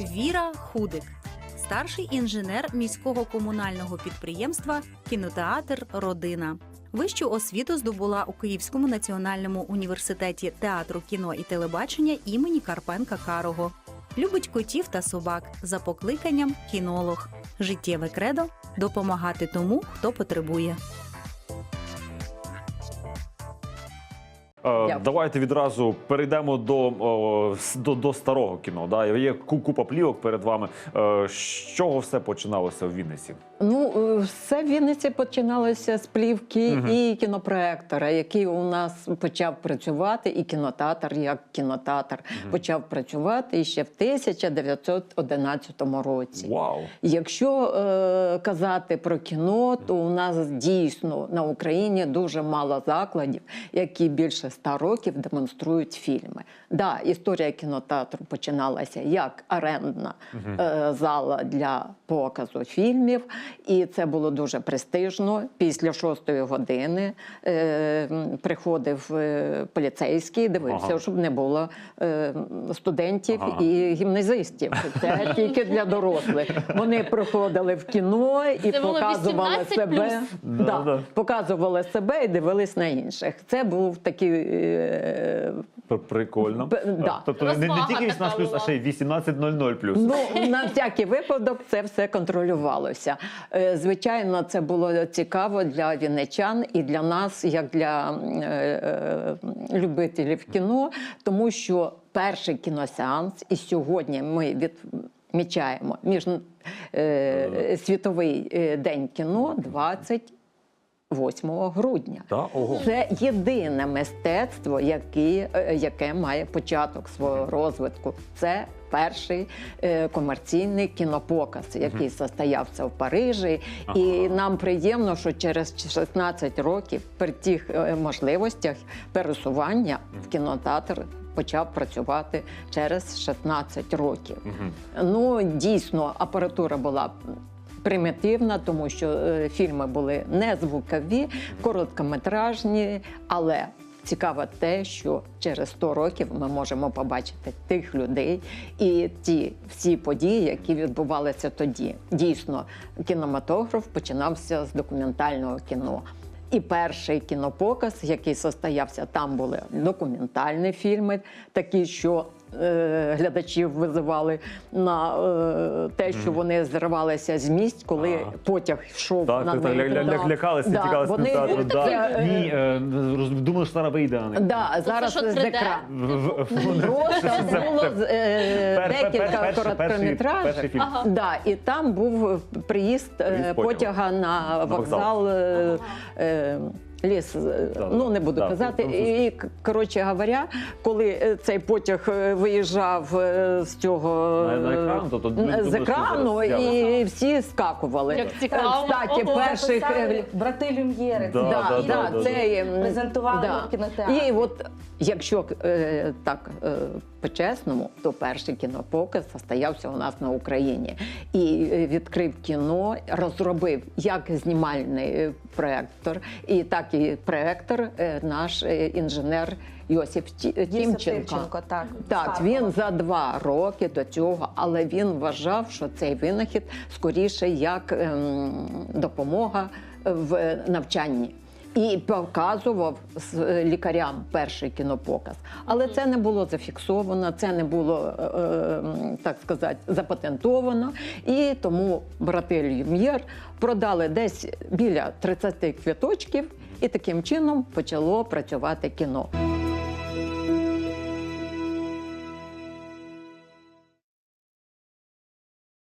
Віра Худик, старший інженер міського комунального підприємства Кінотеатр Родина. Вищу освіту здобула у Київському національному університеті театру кіно і телебачення імені Карпенка Карого. Любить котів та собак за покликанням кінолог. Життєве кредо допомагати тому, хто потребує. Дякую. Давайте відразу перейдемо до, до, до старого кіно. Да? Є ку- купа плівок перед вами. Е, З чого все починалося в Вінниці? Ну, е, все в Вінниці починалося з плівки Мгм. і кінопроектора, який у нас почав працювати, і кінотеатр як кінотеатр почав працювати ще в 1911 році. Вау! Якщо е, казати про кіно, то у нас дійсно на Україні дуже мало закладів, які більше ста років демонструють фільми. Да, історія кінотеатру починалася як орендна е, зала для показу фільмів, і це було дуже престижно. Після шостої години е, приходив е, поліцейський, дивився, Ага. щоб не було е, студентів Ага. і гімназистів. Це тільки для дорослих. Вони приходили в кіно і Це показували себе. Да, Да, да. Показували себе і дивились на інших. Це був такий. Е, Пр- Прикольно. Б- да. Тобто не, не тільки 18 плюс, а ще й 18.00 плюс. Ну, на всякий випадок це все контролювалося. Е, Звичайно, це було цікаво для вінничан і для нас, як для е, е, любителів кіно, тому що перший кіносеанс, і сьогодні ми відмічаємо між е, світовий е, день кіно 28 грудня. Та? Ого. Це єдине мистецтво, яке, е, яке має початок свого розвитку. Це перший е, комерційний кінопоказ, який состоявся в Парижі. І нам приємно, що через 16 років при тих е, можливостях пересування в кінотеатр почав працювати через 16 років. Ну, дійсно, апаратура була примітивна, тому що е, фільми були не звукові, короткометражні, але цікаво те, що через 100 років ми можемо побачити тих людей і ті всі події, які відбувалися тоді. Дійсно, кінематограф починався з документального кіно. І перший кінопоказ, який состоявся, там були документальні фільми, такі, що глядачів визивали на е, те, що вони зривалися з місць, коли потяг йшов на так, так, них. лякалися, Да, тікалися вони- кінотеатру. Е, Ні, е, думали, що зараз вийде на них. Да, зараз з 3D? екрану. Просто було е, декілька короткометражів. і там був приїзд е, потяга на вокзал. Ліс, е, Да, ну не буду да, казати. І коротше говоря, коли е, цей потяг е, виїжджав з цього На- на екран, то- то з екрану, і всі скакували. Як цікаво. Кстати, Ого. перших брати Люм'єри. Да, Да, да, да, да, це ем, Презентували в кінотеатрі. І от якщо е, так е, по-чесному, то перший кінопоказ состоявся у нас на Україні і відкрив кіно, розробив як знімальний проектор, і так і проектор е, наш е, інженер Йосип Тімченко. Так. Так, він за два роки до цього, але він вважав, що цей винахід скоріше як ем, допомога в навчанні. І показував е, лікарям перший кінопоказ. Але це не було зафіксовано, це не було, е, е, м, так сказати, запатентовано. І тому брати Люм'єр продали десь біля 30 квіточків, і таким чином почало працювати кіно.